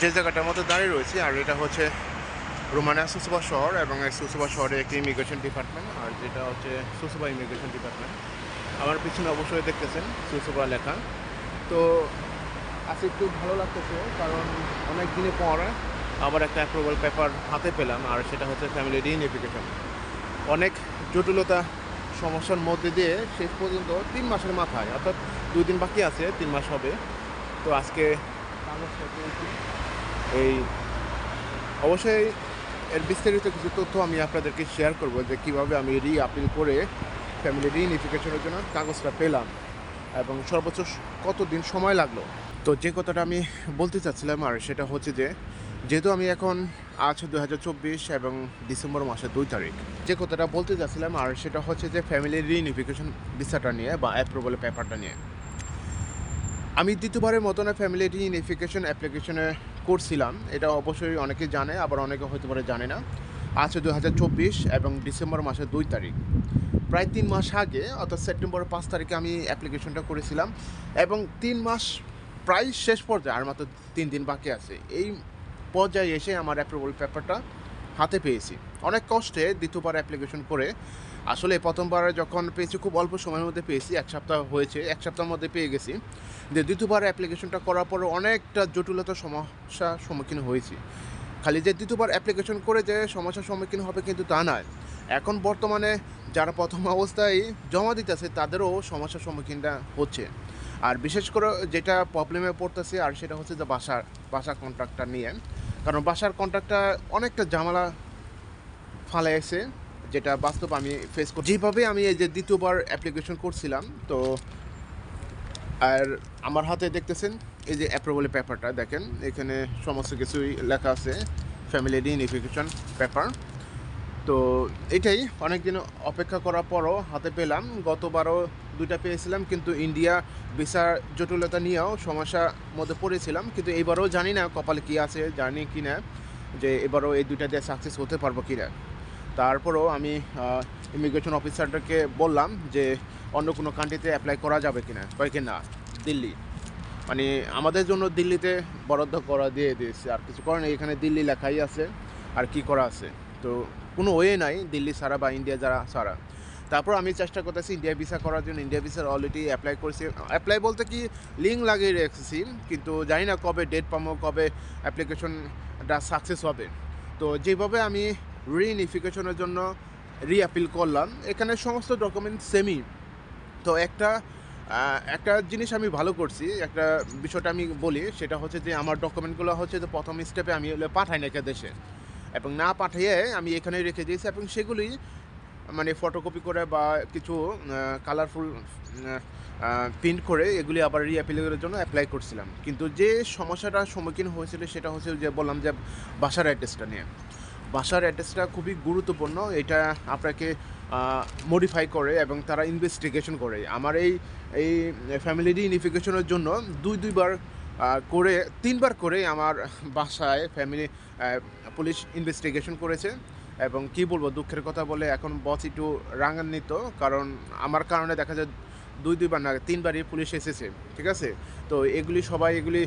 যে জায়গাটার মধ্যে দাঁড়িয়ে রয়েছি, আর এটা হচ্ছে রোমানিয়া সুসুবা শহর এবং এই সুসুবা শহরে একটি ইমিগ্রেশন ডিপার্টমেন্ট আর যেটা হচ্ছে সুসুবা ইমিগ্রেশন ডিপার্টমেন্ট আমার পিছনে অবশ্যই দেখতেছেন সুসুবা লেখা। তো আজকে একটু ভালো লাগতেছে, কারণ অনেক দিনের পর আবার একটা অ্যাপ্রুভাল পেপার হাতে পেলাম, আর সেটা হচ্ছে ফ্যামিলি রিইউনিফিকেশন অনেক জটিলতা সমস্যার মধ্যে দিয়ে শেষ পর্যন্ত তিন মাসের মাথায়, অর্থাৎ দুই দিন বাকি আছে, তিন মাস হবে। তো আজকে এই, অবশ্যই এর বিস্তারিত কিছু তথ্য আমি আপনাদেরকে শেয়ার করব যে কীভাবে আমি রি আপিল করে ফ্যামিলি রিইউনিফিকেশনের জন্য কাগজটা পেলাম এবং সর্বোচ্চ কত দিন সময় লাগল। তো যে কথাটা আমি বলতে চাচ্ছিলাম আর সেটা হচ্ছে যে, যেহেতু আমি এখন আজ দু হাজার চব্বিশ এবং ডিসেম্বর মাসের দুই তারিখ, যে কথাটা বলতে চাচ্ছিলাম আর সেটা হচ্ছে যে ফ্যামিলি রিইউনিফিকেশন ভিসাটা নিয়ে বা অ্যাপ্রুভাল পেপারটা নিয়ে। আমি দ্বিতীয়বারের মতন ফ্যামিলি রিইউনিফিকেশন অ্যাপ্লিকেশনে করছিলাম, এটা অবশ্যই অনেকে জানে, আবার অনেকে হয়তো পারে জানে না। আছে দু হাজার চব্বিশ এবং ডিসেম্বর মাসের দুই তারিখ। প্রায় তিন মাস আগে, অর্থাৎ সেপ্টেম্বরের পাঁচ তারিখে আমি অ্যাপ্লিকেশনটা করেছিলাম এবং তিন মাস প্রায় শেষ পর্যায়ে, আর মাত্র তিন দিন বাকি আছে, এই পর্যায়ে এসে আমার অ্যাপ্রুভাল পেপারটা হাতে পেয়েছি। অনেক কষ্টে দ্বিতীয়বার অ্যাপ্লিকেশন করে আসলে প্রথমবার যখন পেয়েছি, খুব অল্প সময়ের মধ্যে পেয়েছি, এক সপ্তাহ হয়েছে, এক সপ্তাহের মধ্যে পেয়ে গেছি। যে দ্বিতীয়বার অ্যাপ্লিকেশনটা করার পরে অনেকটা জটিলতার সমস্যার সম্মুখীন হয়েছি। খালি যে দ্বিতীয়বার অ্যাপ্লিকেশন করে যে সমস্যার সম্মুখীন হবে কিন্তু তা নয়। এখন বর্তমানে যারা প্রথম অবস্থায় জমা দিতেছে, তাদেরও সমস্যার সম্মুখীনটা হচ্ছে। আর বিশেষ করে যেটা প্রবলেমে পড়তেছে, আর সেটা হচ্ছে যে বাসার বাসার কন্ট্রাক্টটা নিয়ে। কারণ বাসার কন্ট্রাক্টটা অনেকটা ঝামেলা ফালাইছে। যেটা বাস্তব আমি ফেস করি যেভাবে আমি এই যে দ্বিতীয়বার অ্যাপ্লিকেশন করছিলাম, তো আর আমার হাতে দেখতেছেন, এই যে অ্যাপ্রুভালের পেপারটা দেখেন, এখানে সমস্ত কিছুই লেখা আছে ফ্যামিলি রিইউনিফিকেশন পেপার তো এটাই অনেক দিন অপেক্ষা করার পরও হাতে পেলাম, গতবারও দুইটা পেয়েছিলাম, কিন্তু ইন্ডিয়া ভিসার জটিলতা নিয়েও সমস্যার মধ্যে পড়েছিলাম, কিন্তু এবারও জানি না কপালে কী আছে, জানি কি না যে এবারও এই দুইটা দিয়ে সাকসেস হতে পারব কি না তারপরও আমি ইমিগ্রেশন অফিসারটাকে বললাম যে অন্য কোনো কান্ট্রিতে অ্যাপ্লাই করা যাবে কিনা কয়েকে না, দিল্লি। মানে আমাদের জন্য দিল্লিতে বরাদ্দ করা দিয়ে দিয়েছে, আর কিছু করে না এখানে দিল্লি লেখাই আছে, আর কি করা আছে। তো কোনো ওয়ে নাই, দিল্লি ছাড়া বা ইন্ডিয়া যারা, ছাড়া। তারপর আমি চেষ্টা করতেছি ইন্ডিয়া ভিসা করার জন্য ইন্ডিয়া ভিসার অলরেডি অ্যাপ্লাই করেছি। অ্যাপ্লাই বলতে কি লিঙ্ক লাগিয়ে রেখেছি, কিন্তু জানি না কবে ডেট পাবো, কবে অ্যাপ্লিকেশনটা সাকসেস হবে। তো যেভাবে আমি রিইউনিফিকেশনের জন্য রিঅ্যাপিল করলাম। এখানে সমস্ত ডকুমেন্ট সেমই তো একটা একটা জিনিস আমি ভালো করছি, একটা বিষয়টা আমি বলি, সেটা হচ্ছে যে আমার ডকুমেন্টগুলো হচ্ছে যে প্রথম স্টেপে আমি পাঠাই না একটা দেশে। এবং না পাঠিয়ে আমি এখানে রেখে দিয়েছি এবং সেগুলি মানে ফটোকপি করে বা কিছু কালারফুল প্রিন্ট করে এগুলি আবার রিঅ্যাপিলের জন্য অ্যাপ্লাই করছিলাম। কিন্তু যে সমস্যাটার সম্মুখীন হয়েছিল সেটা হচ্ছে যে বললাম যে বাসার অ্যাড্রেসটা নিয়ে। বাসার অ্যাড্রেসটা খুবই গুরুত্বপূর্ণ। এটা আপনাকে মডিফাই করে এবং তারা ইনভেস্টিগেশন করে। আমার এই এই ফ্যামিলি রিউনিফিকেশনের জন্য দুই, দুইবার করে, তিনবার করে আমার বাসায় ফ্যামিলি পুলিশ ইনভেস্টিগেশন করেছে এবং কি বলব, দুঃখের কথা বলে এখন বস একটু রাঙান্বিত কারণ আমার কারণে দেখা যায় দুই দুইবার না তিনবারই পুলিশ এসেছে, ঠিক আছে? তো এগুলি সবাই এগুলি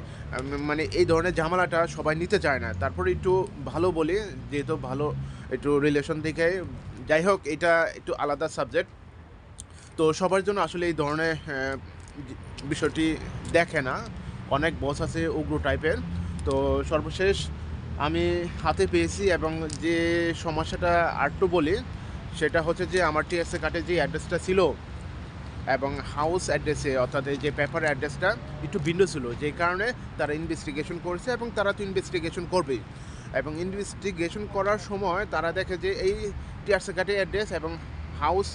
মানে এই ধরনের ঝামেলাটা সবাই নিতে চায় না। তারপরে একটু ভালো বলি, যেহেতু ভালো একটু রিলেশন দেখে যাই হোক, এটা একটু আলাদা সাবজেক্ট তো সবার জন্য আসলে এই ধরনের বিষয়টি দেখে না। অনেক বস আছে উগ্র টাইপের তো সর্বশেষ আমি হাতে পেয়েছি এবং যে সমস্যাটা আরটু বলি, সেটা হচ্ছে যে আমার টিএসএ কার্ডে যে অ্যাড্রেসটা ছিল এবং হাউস অ্যাড্রেসে অর্থাৎ এই যে পেপার অ্যাড্রেসটা একটু ভিন্ন ছিল যে কারণে তারা ইনভেস্টিগেশন করেছে এবং তারা তো ইনভেস্টিগেশন করবেই। এবং ইনভেস্টিগেশন করার সময় তারা দেখে যে এই টিআরসি কার্ডের অ্যাড্রেস এবং হাউস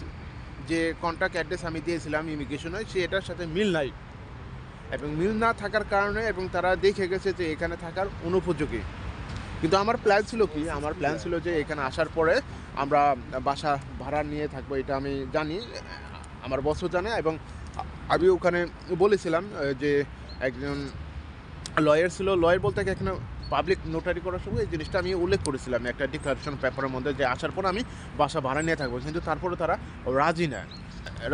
যে কন্ট্যাক্ট অ্যাড্রেস আমি দিয়েছিলাম ইমিগ্রেশনে সে এটার সাথে মিল নাই। এবং মিল না থাকার কারণে এবং তারা দেখে গেছে যে এখানে থাকার অনুপযোগী। কিন্তু আমার প্ল্যান ছিল কি? আমার প্ল্যান ছিল যে এখানে আসার পরে আমরা বাসা ভাড়া নিয়ে থাকব, এটা আমি জানি। আমার বসও জানে এবং আমি ওখানে বলেছিলাম যে একজন লয়ার ছিল। লয়ার বলতে এখানে পাবলিক নোটারি করার সময় এই জিনিসটা আমি উল্লেখ করেছিলাম একটা ডিক্লারেশন পেপারের মধ্যে যে আসার পর আমি বাসা ভাড়া নিয়ে থাকব। কিন্তু তারপরে তারা রাজি না।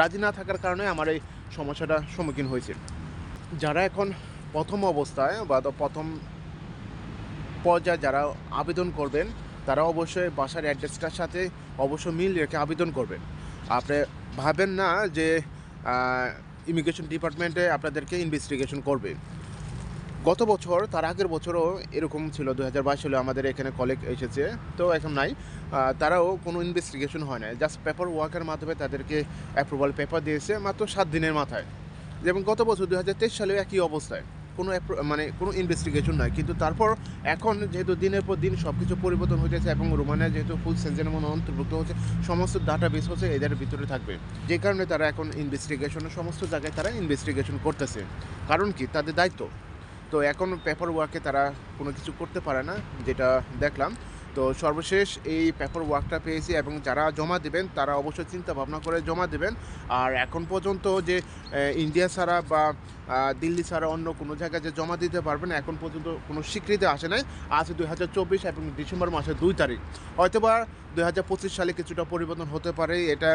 রাজি না থাকার কারণে আমার এই সমস্যাটা সম্মুখীন হয়েছে। যারা এখন প্রথম অবস্থায় বা প্রথম পর্যায়ে যারা আবেদন করবেন, তারা অবশ্যই বাসার অ্যাড্রেসটার সাথে অবশ্যই মিল রেখে আবেদন করবেন। আপনি ভাবেন না যে ইমিগ্রেশন ডিপার্টমেন্টে আপনাদেরকে ইনভেস্টিগেশন করবে। গত বছর, তার আগের বছরও এরকম ছিল দু হাজার বাইশ সালে আমাদের এখানে কলেজ এসেছে, তো এখন নাই। তারাও কোনো ইনভেস্টিগেশন হয় না জাস্ট পেপার ওয়ার্কের মাধ্যমে তাদেরকে অ্যাপ্রুভাল পেপার দিয়েছে মাত্র সাত দিনের মাথায়। যেমন গত বছর দু হাজার তেইশ সালেও একই অবস্থায়। কোনো মানে কোনো ইনভেস্টিগেশন নয়। কিন্তু তারপর এখন যেহেতু দিনের পর দিন সব কিছু পরিবর্তন হয়েছে এবং রোমানিয়া যেহেতু ফুল সেন্সের মধ্যে অন্তর্ভুক্ত হচ্ছে, সমস্ত ডাটা বেস হচ্ছে এদের ভিতরে থাকবে। যে কারণে তারা এখন ইনভেস্টিগেশনের সমস্ত জায়গায় তারা ইনভেস্টিগেশন করতেছে। কারণ কি? তাদের দায়িত্ব। তো এখন পেপার ওয়ার্কে তারা কোনো কিছু করতে পারে না, যেটা দেখলাম। তো সর্বশেষ এই পেপার ওয়ার্কটা পেয়েছি এবং যারা জমা দেবেন, তারা অবশ্যই চিন্তা ভাবনা করে জমা দেবেন। আর এখন পর্যন্ত যে ইন্ডিয়া ছাড়া বা দিল্লি ছাড়া অন্য কোনো জায়গায় যে জমা দিতে পারবেন, এখন পর্যন্ত কোনো স্বীকৃতি আসে নাই। আছে দুই হাজার চব্বিশ এবং ডিসেম্বর মাসের দুই তারিখ। হয়তোবা দুই হাজার পঁচিশ সালে কিছুটা পরিবর্তন হতে পারে, এটা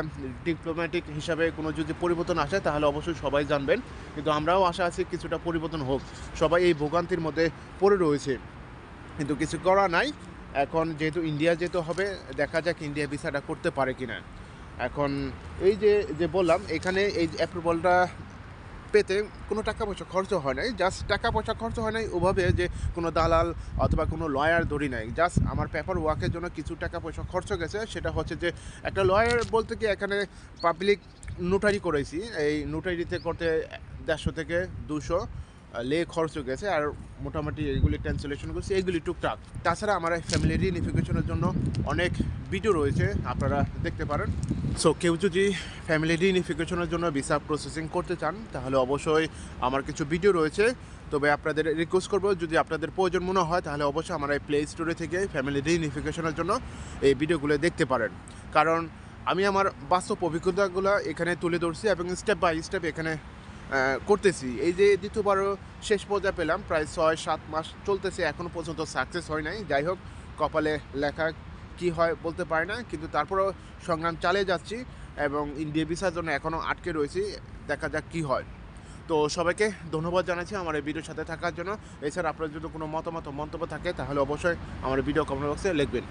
ডিপ্লোম্যাটিক হিসাবে কোনো যদি পরিবর্তন আসে, তাহলে অবশ্যই সবাই জানবেন। কিন্তু আমরাও আশা আছি কিছুটা পরিবর্তন হোক। সবাই এই ভোগান্তির মধ্যে পড়ে রয়েছে। কিন্তু কিছু করা নাই। এখন যেহেতু ইন্ডিয়া যেহেতু হবে, দেখা যাক ইন্ডিয়া ভিসাটা করতে পারে কি না এখন এই যে যে বললাম, এখানে এই অ্যাপ্রুভালটা পেতে কোনো টাকা পয়সা খরচ হয় নাই। জাস্ট টাকা পয়সা খরচ হয় নাই ওভাবে যে কোনো দালাল অথবা কোনো লয়ার ধরি নাই। জাস্ট আমার পেপার ওয়ার্কের জন্য কিছু টাকা পয়সা খরচ গেছে। সেটা হচ্ছে যে, একটা লয়ার বলতে কি এখানে পাবলিক নোটারি করেছি। এই নোটারিতে করতে দেড়শো থেকে দুশো লে খরচ হয়ে গেছে আর মোটামুটি এগুলি ট্রান্সলেশন করছি, এগুলি টুকটাক। তাছাড়া আমার এই ফ্যামিলি রিউনিফিকেশনের জন্য অনেক ভিডিও রয়েছে, আপনারা দেখতে পারেন। সো কেউ যদি ফ্যামিলি রিউনিফিকেশনের জন্য ভিসা প্রসেসিং করতে চান, তাহলে অবশ্যই আমার কিছু ভিডিও রয়েছে। তবে আপনাদের রিকোয়েস্ট করব, যদি আপনাদের প্রয়োজন মনে হয়, তাহলে অবশ্যই আমার এই প্লে স্টোরে থেকে ফ্যামিলি রিউনিফিকেশনের জন্য এই ভিডিওগুলো দেখতে পারেন। কারণ, আমি আমার বাস্তব অভিজ্ঞতাগুলো এখানে তুলে ধরছি এবং স্টেপ বাই স্টেপ এখানে করতেছি। এই যে দ্বিতীয়বারও শেষ পর্যায়ে পেলাম, প্রায় ছয়, সাত মাস চলতেছে এখনও পর্যন্ত সাকসেস হয় নাই। যাই হোক, কপালে লেখা কি হয় বলতে পারি না, কিন্তু তারপরেও সংগ্রাম চালিয়ে যাচ্ছি এবং ইন্ডিয়া ভিসার জন্য এখনও আটকে রয়েছি, দেখা যাক কি হয়। তো সবাইকে ধন্যবাদ জানাচ্ছি আমার এই ভিডিওর সাথে থাকার জন্য। এছাড়া আপনার যদি কোনো মতামত, মন্তব্য থাকে, তাহলে অবশ্যই আমার ভিডিও কমেন্ট বক্সে লিখবেন।